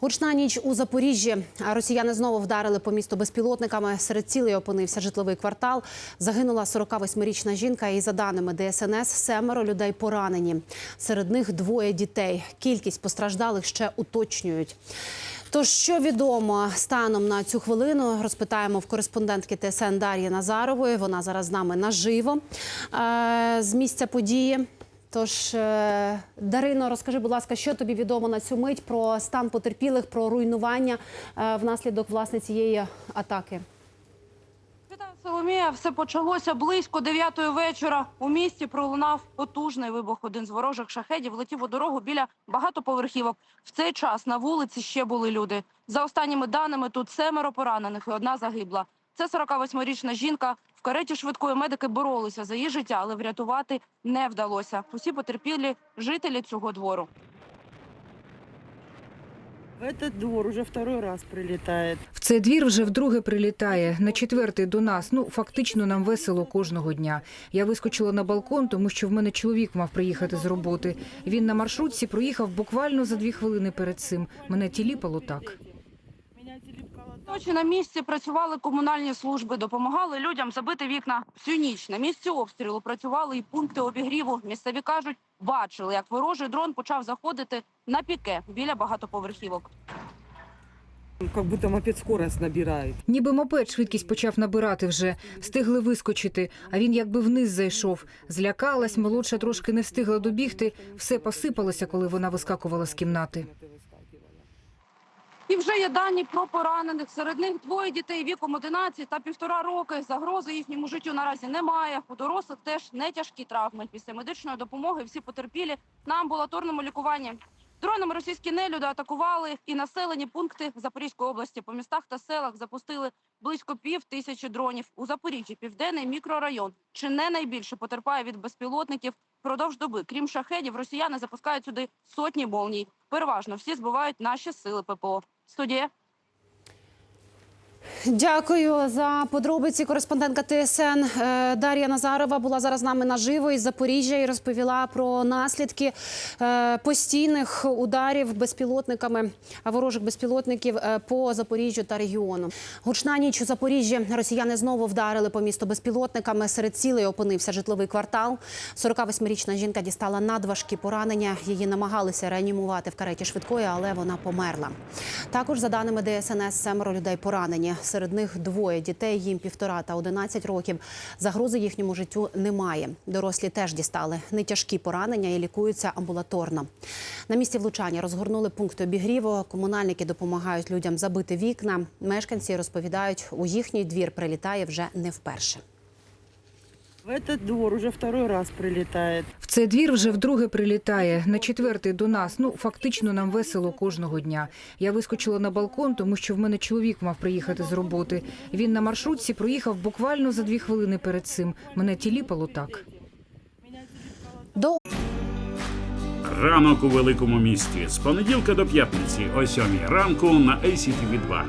Гучна ніч у Запоріжжі. Росіяни знову вдарили по місту безпілотниками. Серед цілей опинився житловий квартал. Загинула 48-річна жінка. І за даними ДСНС, семеро людей поранені. Серед них двоє дітей. Кількість постраждалих ще уточнюють. Тож, що відомо станом на цю хвилину, розпитаємо в кореспондентки ТСН Дар'ї Назарової. Вона зараз з нами наживо е, з місця події. Тож, е, Дарино, розкажи, будь ласка, що тобі відомо на цю мить про стан потерпілих, про руйнування е, внаслідок власне цієї атаки? Соломія. Все почалося близько дев'ятої вечора. У місті пролунав потужний вибух. Один з ворожих шахедів летів у дорогу біля багатоповерхівок. В цей час на вулиці ще були люди. За останніми даними, тут семеро поранених і одна загибла. Це 48-річна жінка. В кареті швидкої медики боролися за її життя, але врятувати не вдалося. Усі потерпілі жителі цього двору. В этот двор уже второй раз прилетает. В цей двір вже вдруге прилітає. На четвертий до нас. Ну фактично нам весело кожного дня. Я вискочила на балкон, тому що в мене чоловік мав приїхати з роботи. Він на маршрутці проїхав буквально за дві хвилини перед цим. Мене тіліпало так. Ночі на місці працювали комунальні служби, допомагали людям забити вікна всю ніч. На місці обстрілу працювали і пункти обігріву. Місцеві кажуть, бачили, як ворожий дрон почав заходити на піке біля багатоповерхівок. Как будто мопед скорость набирает. Ніби мопед швидкість почав набирати вже. Встигли вискочити, а він якби вниз зайшов. Злякалась, молодша трошки не встигла добігти. Все посипалося, коли вона вискакувала з кімнати. І вже є дані про поранених. Серед них двоє дітей віком 11 та півтора роки. Загрози їхньому життю наразі немає. У дорослих теж не тяжкі травми. Після медичної допомоги всі потерпілі на амбулаторному лікуванні. Дронами російські нелюди атакували і населені пункти Запорізької області. По містах та селах запустили близько пів тисячі дронів. У Запоріжжі південний мікрорайон чи не найбільше потерпає від безпілотників. Впродовж доби, крім шахедів, росіяни запускають сюди сотні молній. Переважно всі збивають наші сили ППО. Studie. Дякую за подробиці. Кореспондентка ТСН е, Дар'я Назарова була зараз з нами наживо із Запоріжжя і розповіла про наслідки е, постійних ударів безпілотниками ворожих безпілотників е, по Запоріжжю та регіону. Гучна ніч у Запоріжжі. Росіяни знову вдарили по місту безпілотниками. Серед цілей опинився житловий квартал. 48-річна жінка дістала надважкі поранення. Її намагалися реанімувати в кареті швидкої, але вона померла. Також за даними ДСНС, семеро людей поранені. Серед них двоє дітей, їм півтора та 11 років. Загрози їхньому життю немає. Дорослі теж дістали нетяжкі поранення і лікуються амбулаторно. На місці влучання розгорнули пункт обігріву. Комунальники допомагають людям забити вікна. Мешканці розповідають, у їхній двір прилітає вже не вперше. В этот двор уже второй раз прилетает. В цей двір вже вдруге прилітає. На четвертий до нас. Ну фактично нам весело кожного дня. Я вискочила на балкон, тому що в мене чоловік мав приїхати з роботи. Він на маршрутці проїхав буквально за дві хвилини перед цим. Мене тіліпало так. До Ранок у великому місті з понеділка до п'ятниці о 7 ранку на ACTV 2